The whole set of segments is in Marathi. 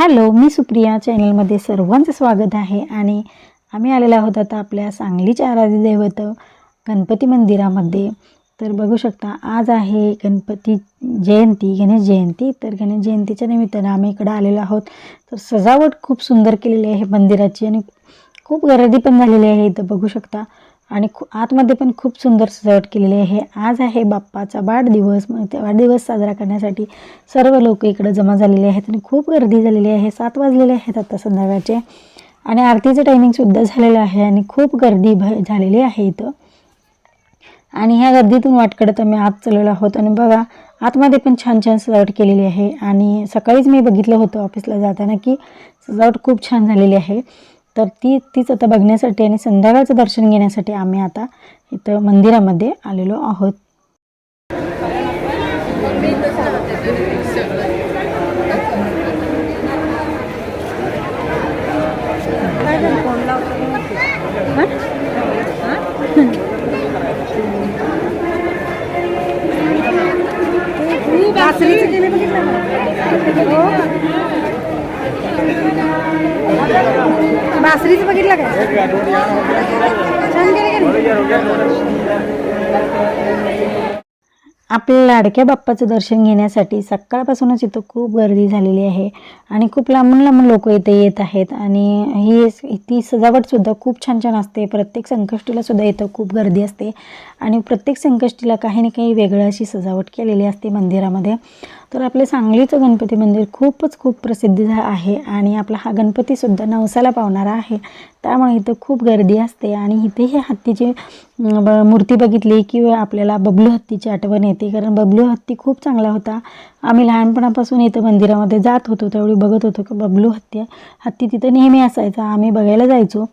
हॅलो मी सुप्रिया. चॅनलमध्ये सर्वांचं स्वागत आहे आणि आम्ही आलेलो आहोत आता आपल्या सांगलीच्या आराध्य दैवत गणपती मंदिरामध्ये. तर बघू शकता आज आहे गणपती जयंती गणेश जयंती. तर गणेश जयंतीच्या निमित्तानं आम्ही इकडं आलेलो आहोत. तर सजावट खूप सुंदर केलेली आहे मंदिराची आणि खूप गर्दी पण झालेली आहे इथं. बघू शकता आणि खू आतमध्ये पण खूप सुंदर सजावट केलेली आहे. आज आहे बाप्पाचा वाढदिवस. मग वाढदिवस साजरा करण्यासाठी सर्व लोक इकडं जमा झालेले आहेत आणि खूप गर्दी झालेली आहे. सात वाजलेले आहेत आता संध्याकाळचे. आणि आरतीचं टायमिंगसुद्धा झालेलं आहे आणि खूप गर्दी भ झालेली आहे इथं. आणि ह्या गर्दीतून वाटकडं तर आम्ही आत चाललेलो आहोत. आणि बघा आतमध्ये पण छान छान सजावट केलेली आहे. आणि सकाळीच मी बघितलं होतं ऑफिसला जाताना की सजावट खूप छान झालेली आहे. तर ती तीच आता बघण्यासाठी आणि संध्याकाळचं दर्शन घेण्यासाठी आम्ही आता इथं मंदिरामध्ये आलेलो आहोत. बासरीचं बघितलं का छान केलं का आपल्या लाडक्या बाप्पाचं दर्शन घेण्यासाठी सकाळपासूनच इथं खूप गर्दी झालेली आहे आणि खूप लांबून लांबून लोक इथे येत आहेत आणि ही ती सजावटसुद्धा खूप छान छान असते. प्रत्येक संकष्टीला सुद्धा इथं खूप गर्दी असते आणि प्रत्येक संकष्टीला काही ना काही वेगळं अशी सजावट केलेली असते मंदिरामध्ये. तर आपले सांगलीचं गणपती मंदिर खूपच खूप प्रसिद्ध आहे आणि आपला हा गणपतीसुद्धा नवसाला पावणारा आहे. त्यामुळे इथं खूप गर्दी असते आणि इथे हे हत्तीची ब- मूर्ती बघितली की आपल्याला बबलू हत्तीची आठवण येते. कारण बबलू हत्ती खूप चांगला होता. आम्ही लहानपणापासून इथं मंदिरामध्ये जात होतो त्यावेळी बघत होतो की बबलू हत्ती हत्ती तिथं नेहमी असायचा. आम्ही बघायला जायचो.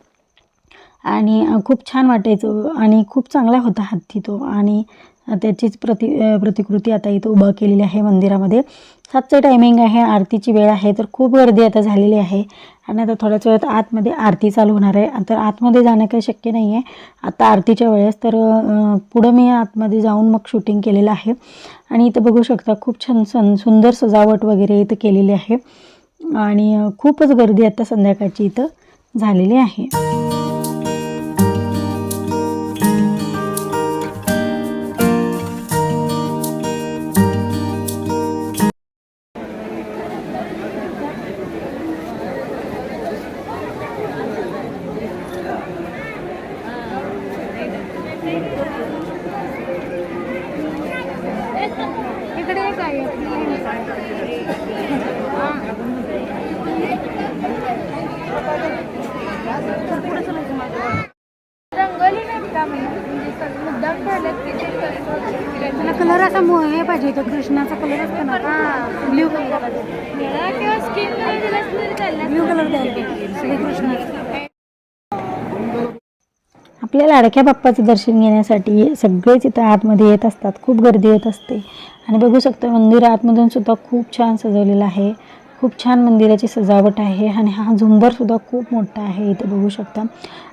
आणि खूप छान वाटायचं आणि खूप चांगला होता हत्ती तो. आणि त्याचीच प्रति प्रतिकृती आता इथं उभं केलेली आहे मंदिरामध्ये. सातचं टायमिंग आहे आरतीची वेळ आहे तर खूप गर्दी आता झालेली आहे. आणि आता थोड्याच वेळात आतमध्ये आरती चालू होणार आहे. तर आतमध्ये जाणं काही शक्य नाही आहे आता आरतीच्या वेळेस तर पुढं मी आतमध्ये जाऊन मग शूटिंग केलेलं आहे. आणि इथं बघू शकता खूप छान सं सुंदर सजावट वगैरे इथं केलेली आहे. आणि खूपच गर्दी आता संध्याकाळची इथं झालेली आहे. Blue colour. Blue colour Shrikrishna. आपल्या लाडक्या बाप्पाचं दर्शन घेण्यासाठी सगळेच इथं आतमध्ये येत असतात. खूप गर्दी येत असते. आणि बघू शकतो मंदिर आतमधून सुद्धा खूप छान सजवलेलं आहे. खूप छान मंदिराची सजावट आहे आणि हा झुंबरसुद्धा खूप मोठा आहे इथं बघू शकता.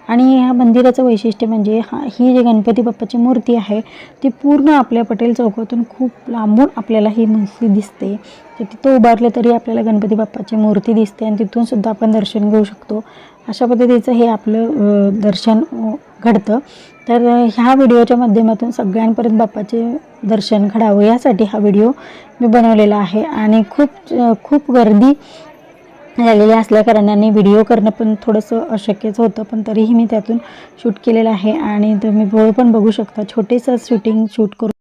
आणि ह्या मंदिराचं वैशिष्ट्य म्हणजे हा ही जी गणपती बाप्पाची मूर्ती आहे ती पूर्ण आपल्या पटेल चौकातून खूप लांबून आपल्याला ही मूर्ती दिसते. तर तिथं उभारलं तरी आपल्याला गणपती बाप्पाची मूर्ती दिसते आणि तिथूनसुद्धा आपण दर्शन घेऊ शकतो. अशा पद्धतीचं हे आपलं दर्शन घडतं. तर ह्या व्हिडिओच्या माध्यमातून सगळ्यांपर्यंत बाप्पाचे दर्शन घडावं यासाठी हा व्हिडिओ मी बनवलेला आहे. आणि खूप खूप गर्दी झालेली असल्याकारणाने व्हिडिओ करणं पण थोडंसं अशक्यच होतं पण तरीही मी त्यातून शूट केलेलं आहे. आणि तुम्ही पुढं पण बघू शकता छोटेसं शूटिंग शूट करून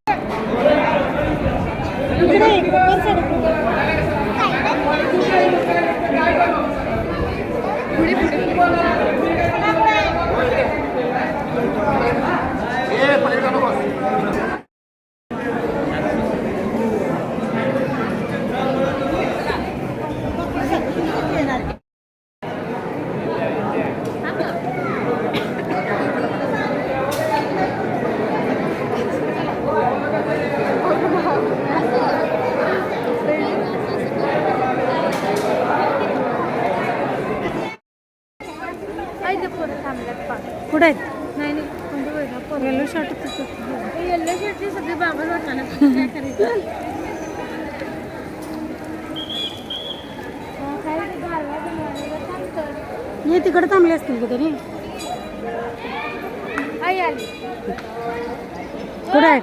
येलो शर्ट येल्लो शर्टचे सगळे बाबा वाटायला काय करायचं हा, काय ते हे तिकडे थांबले असतील का तरी आई आली कुठे आहेत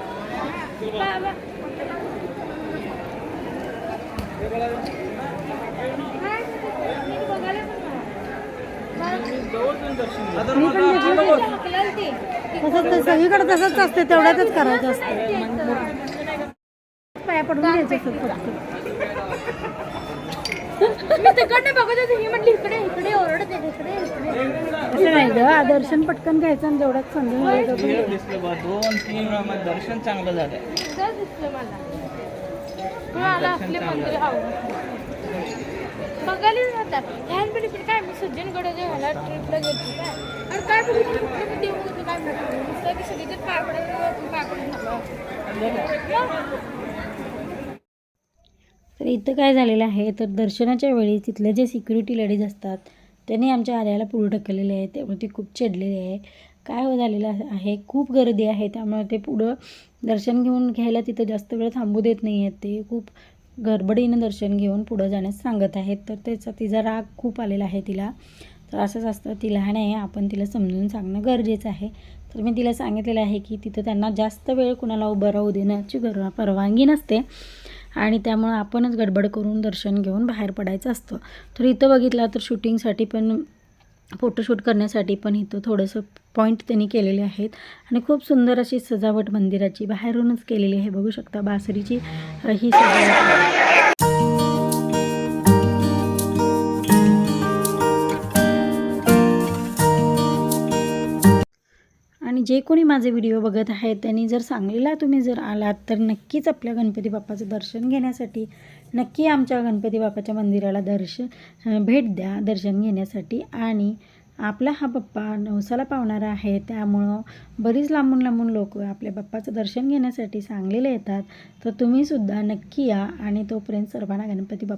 मी पण घेतलं तसंच ते सगळीकडे तसंच असते तेवढ्यातच करायचं असतं. पाया पडून घ्यायचं असतं. फक्त मी तिकडनं बघत होते ही म्हटली इकडे इकडे ओरडते इकडे इकडे. असं नाही ग दर्शन पटकन घ्यायचं आणि संधी बा दोन तीन वेळा मला दर्शन चांगलं झालं. सहज दिसलं मला. मला असले मंदिर आवडत बघायला जातात लहानपणी पण काय मी सज्जनगड ह्याला ट्रिपला गेली काय आणि काय बघितलं कुठलं पण देऊ होतं काय म्हटलं नुसतं की सगळी तर इथं काय झालेलं आहे? तर दर्शनाच्या वेळी तिथले जे सिक्युरिटी लेडीज असतात त्यांनी आमच्या आर्याला पुढे ढकललेले आहे त्यामुळे ते खूप चिडलेली आहे काय हो झालेलं आहे? खूप गर्दी आहे. त्यामुळे ते पुढं दर्शन घेऊन घ्यायला तिथं जास्त वेळ थांबू देत नाही आहेत ते खूप गडबडीनं दर्शन घेऊन पुढं जाण्यास सांगत आहेत. तर त्याचा तिचा राग खूप आलेला आहे तिला. तर असंच असतं ती लहान आहे आपण तिला समजून सांगणं गरजेचं आहे. तर मी तिला सांगितलेलं आहे की तिथं त्यांना जास्त वेळ कुणाला उभं राहू देण्याची गर परवानगी नसते. आणि त्यामुळं आपणच गडबड करून दर्शन घेऊन बाहेर पडायचं असतं. तर इथं बघितलं तर शूटिंगसाठी पण फोटोशूट करण्यासाठी पण इथं थोडंसं पॉईंट त्यांनी केलेले आहेत. आणि खूप सुंदर अशी सजावट मंदिराची बाहेरूनच केलेली आहे. बघू शकता बासरीची ही सजावट. आणि जे कोणी माझे व्हिडिओ बघत आहेत त्यांनी जर सांगलीला तुम्ही जर आलात तर नक्कीच आपल्या गणपती बाप्पाचं दर्शन घेण्यासाठी नक्की आमच्या गणपती बाप्पाच्या मंदिराला दर्शन भेट द्या दर्शन घेण्यासाठी. आणि आपला हा बाप्पा नवसाला पावणारा आहे त्यामुळं बरीच लांबून लांबून लोक आपल्या बाप्पाचं दर्शन घेण्यासाठी सांगलीला येतात. तर तुम्हीसुद्धा नक्की या आणि तोपर्यंत सर्वांना गणपती बाप्पा